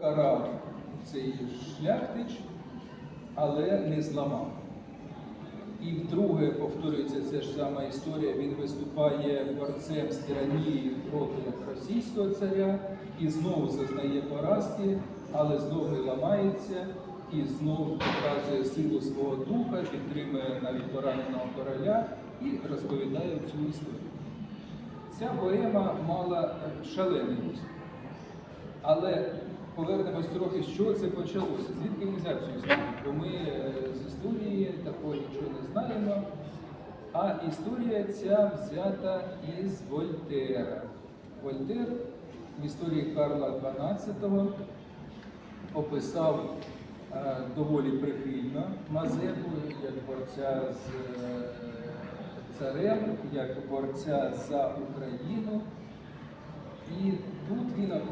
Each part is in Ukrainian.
покарав цей шляхтич, але не зламав. І вдруге повторюється ця ж сама історія. Він виступає борцем з тиранією проти російського царя і знову зазнає поразки, але знову не ламається і знову показує силу свого духа, підтримує навіть пораненого короля і розповідає цю історію. Ця поема мала шалений успіх. Але повернемось трохи, що це почалося. Звідки він взяв цю історію? Бо ми е, з історії такого нічого не знаємо. А історія ця взята із Вольтера. Вольтер в історії Карла XII описав е, доволі прихильно Мазепу як борця з е, царем, як борця за Україну.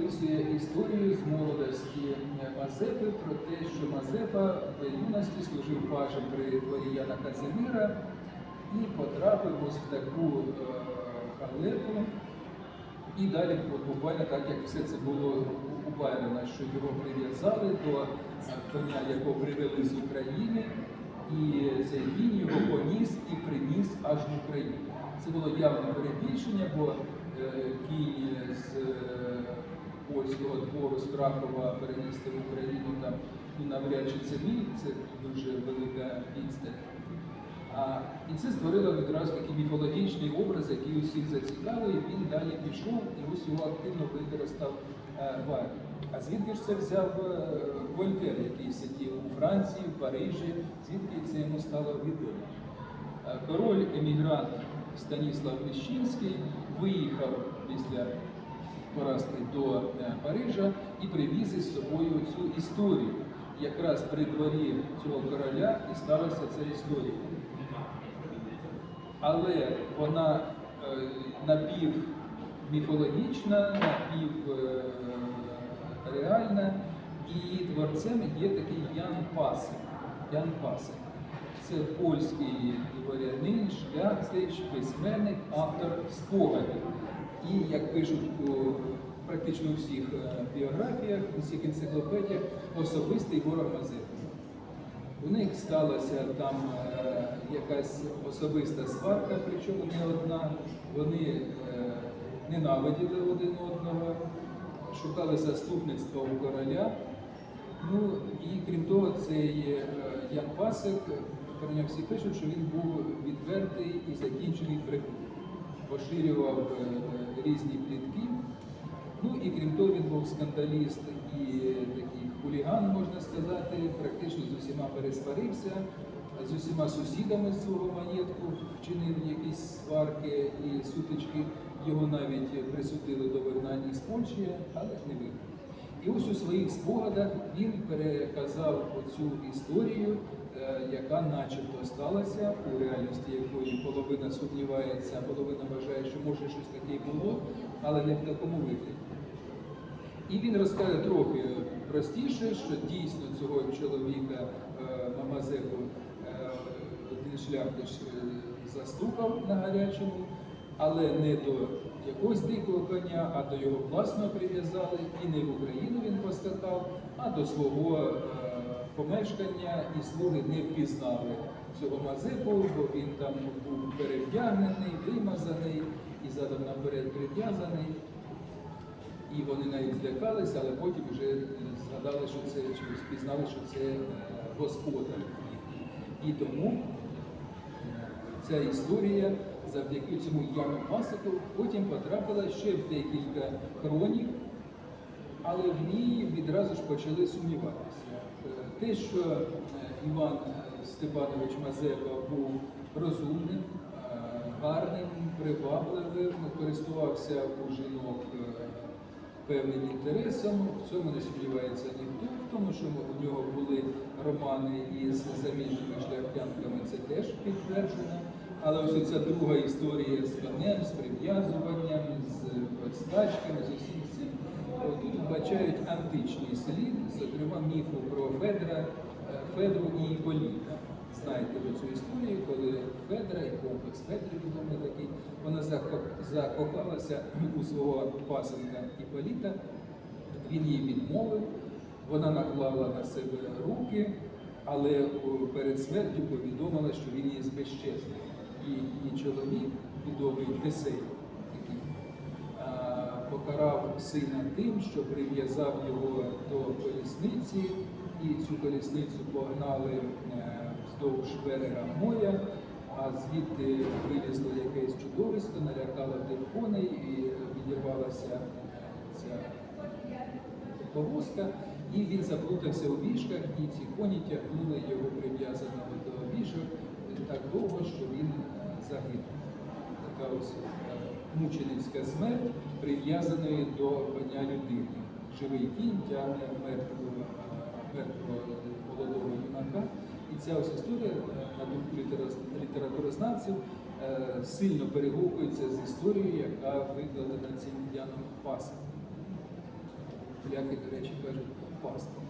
Описує історію з молодості Мазепи про те, що Мазепа в юності служив пажем при дворі Яна Казимира і потрапив ось в таку е, халепу. І далі буквально так, як все це було у що його прив'язали до коня, якого привели з України, і цей кінь його поніс і приніс аж в Україну. Це було явне перебільшення, бо е, кінь з е, польського двору з Кракова перенести в Україну там ну, навряд чи це міг, це дуже велика відстань. А, і це створило відразу такий міфологічний образ, який усіх зацікавив, і він далі пішов і ось його активно використав е, Вайер. А звідки ж це взяв е, Вольтер, який сидів у Франції, в Парижі, звідки це йому стало відомо? Е, Король емігрант Станіслав Лещинський виїхав після поразки до е, Парижа і привіз із собою цю історію. Якраз при дворі цього короля і сталася ця історія. Але вона е, напів міфологічна, напів реальна, і творцем є такий Ян Пасик. Ян Пасик. Це польський дворянин, шляхтич, письменник, автор спогадів. І, як пишуть у практично всіх е, біографіях, всіх енциклопедіях, особистий ворог Мазепи. У них сталася там е, якась особиста сварка, причому не одна. Вони е, ненавиділи один одного, шукали заступництва у короля. Ну і крім того, цей Ян Пасик, про нього всі пишуть, що він був відвертий і закінчений брехун. Поширював е, е, різні плітки. Ну і крім того, він був скандаліст і такий хуліган, можна сказати, практично з усіма пересварився, з усіма сусідами з свого маєтку вчинив якісь сварки і сутички. Його навіть присудили до вигнання з Польщі, але не вигнали. І ось у своїх спогадах він переказав оцю історію, е, яка начебто сталася, у реальності якої половина сумнівається, половина вважає, що може щось таке було, але не в такому вигляді. І він розкаже трохи простіше, що дійсно цього чоловіка е, Мамазепу е, один шляхтич застукав на гарячому, але не до якогось дикого коня, а до його власного прив'язали. І не в Україну він поскакав, а до свого е, помешкання і слуги не впізнали цього Мазепу, бо він там був перевдягнений, вимазаний і задом наперед прив'язаний. І вони навіть злякалися, але потім вже згадали, що це чи спізнали, що це е, господар. І тому е, ця історія завдяки цьому Яну Пасику потім потрапила ще в декілька хронік, але в ній відразу ж почали сумніватися. Е, Те, що е, Іван Степанович Мазепа був розумним, е, гарним, привабливим, користувався у жінок е, певним інтересом, в цьому не сумнівається ніхто, в тому, що у нього були романи із заміжніми шляхтянками, це теж підтверджено. Але ось ця друга історія з конем, з прив'язуванням, з скачками, з усім цим, тут вбачають античний слід, зокрема міфу про Федра, е, Федру і Іполіта. Знаєте цю історію, коли Федра і комплекс Федри відомий такий, вона зако- закохалася у свого пасенка Іполіта, він їй відмовив, Вона наклала на себе руки, але перед смертю повідомила, що він є безчесний. І її чоловік, відомий Тесей, покарав сина тим, що прив'язав його до колісниці, і цю колісницю погнали е, вздовж берега моря, а звідти вилізло якесь чудовисько, налякало тих коней і відірвалася е, ця повозка, і він заплутався у віжках, і ці коні тягнули його прив'язаного до віжок так довго, що він е. Така ось е, мученицька смерть прив'язаної до коня людини. Живий кінь тягне мертвого, е, мертвого молодого юнака. І ця ось історія, е, на думку літературознавців, сильно перегукується з історією, яка викладена цим Яном Пасом. Поляки, до речі, кажуть паска.